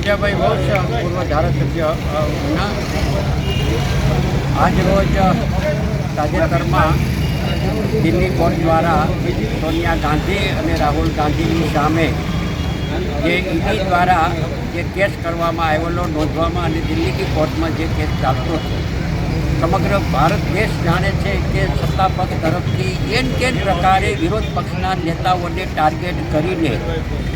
પૂજાભાઈ ઘોષ પૂર્વ ધારાસભ્ય અ, ઉના. આજ રોજ તાજેતરમાં દિલ્હી કોર્ટ દ્વારા સોનિયા ગાંધી અને રાહુલ ગાંધીની સામે જે ઈડી દ્વારા જે કેસ કરવામાં આવેલો નોંધવામાં અને દિલ્હીની કોર્ટમાં જે કેસ ચાલતો છે સમગ્ર ભારત દેશ જાણે છે કે સત્તાપક્ષ તરફથી એન કેન પ્રકારે વિરોધ પક્ષના નેતાઓને ટાર્ગેટ કરીને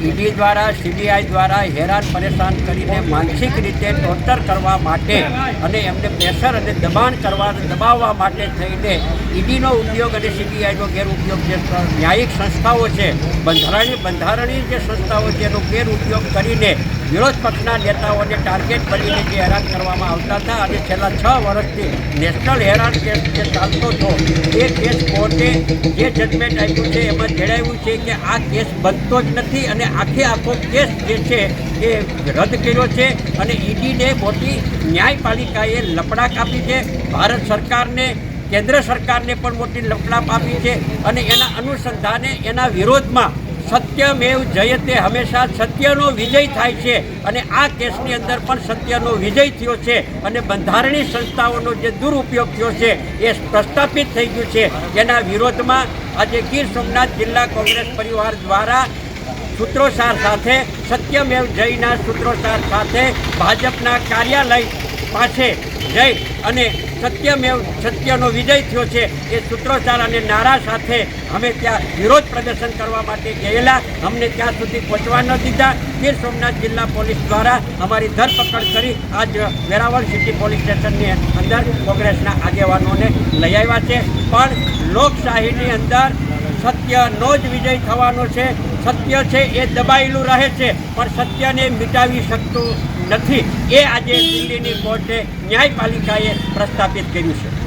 ઈડી દ્વારા, સીબીઆઈ દ્વારા હેરાન પરેશાન કરીને માનસિક રીતે ટોર્ચર કરવા માટે અને એમને પ્રેશર અને દબાણ કરવા, દબાવવા માટે થઈને ઈડીનો ઉપયોગ અને સીબીઆઈનો ગેરઉપયોગ જે ન્યાયિક સંસ્થાઓ છે, બંધારણીય બંધારણીય જે સંસ્થાઓ છે, એનો ગેરઉપયોગ કરીને વિરોધ પક્ષના નેતાઓને ટાર્ગેટ કરીને જે હેરાન કરવામાં આવતા હતા અને છેલ્લા છ વર્ષથી નેશનલ હેરાન કેસ જે ચાલતો હતો એ કેસ કોર્ટે જે જજમેન્ટ આપ્યું છે, એમાં જણાવ્યું છે કે આ કેસ બનતો જ નથી અને આખે આખો કેસ જે છે, એ રદ કર્યો છે અને ઈડીને મોટી ન્યાયપાલિકાએ લપડાક આપી છે. ભારત સરકારને, કેન્દ્ર સરકારને પણ મોટી લપડાપ આપી છે અને એના અનુસંધાને એના વિરોધમાં સત્યમેવ જયતે હંમેશા સત્યનો વિજય થાય છે અને આ કેસની અંદર પણ સત્યનો વિજય થયો છે અને બંધારણીય સંસ્થાઓનો જે દુરુપયોગ થયો છે એ પ્રસ્થાપિત થઈ ગયું છે. એના વિરોધમાં આજે ગીર સોમનાથ જિલ્લા કોંગ્રેસ પરિવાર દ્વારા સૂત્રોચ્ચાર સાથે, સત્યમેવ જયના સૂત્રોચ્ચાર સાથે ભાજપના કાર્યાલય પાસે જઈ અને સત્યમેવ સત્યનો વિજય થયો છે. એ સૂત્રોચ્ચાર અને નારા સાથે અમે ત્યાં વિરોધ પ્રદર્શન કરવા માટે ગયેલા. અમને ત્યાં સુધી પહોંચવા ન દીધા. ગીર સોમનાથ જિલ્લા પોલીસ દ્વારા અમારી ધરપકડ કરી આજ વેરાવળ સિટી પોલીસ સ્ટેશનની અંદર કોંગ્રેસના આગેવાનોને લઈ આવ્યા છે. પણ લોકશાહીની અંદર સત્યનો જ વિજય થવાનો છે. સત્ય છે એ દબાયેલું રહે છે, પણ સત્યને મિટાવી શકતું નથી. એ આજે દિલ્હીની કોર્ટે ન્યાયપાલિકાએ પ્રસ્થાપિત કર્યું છે.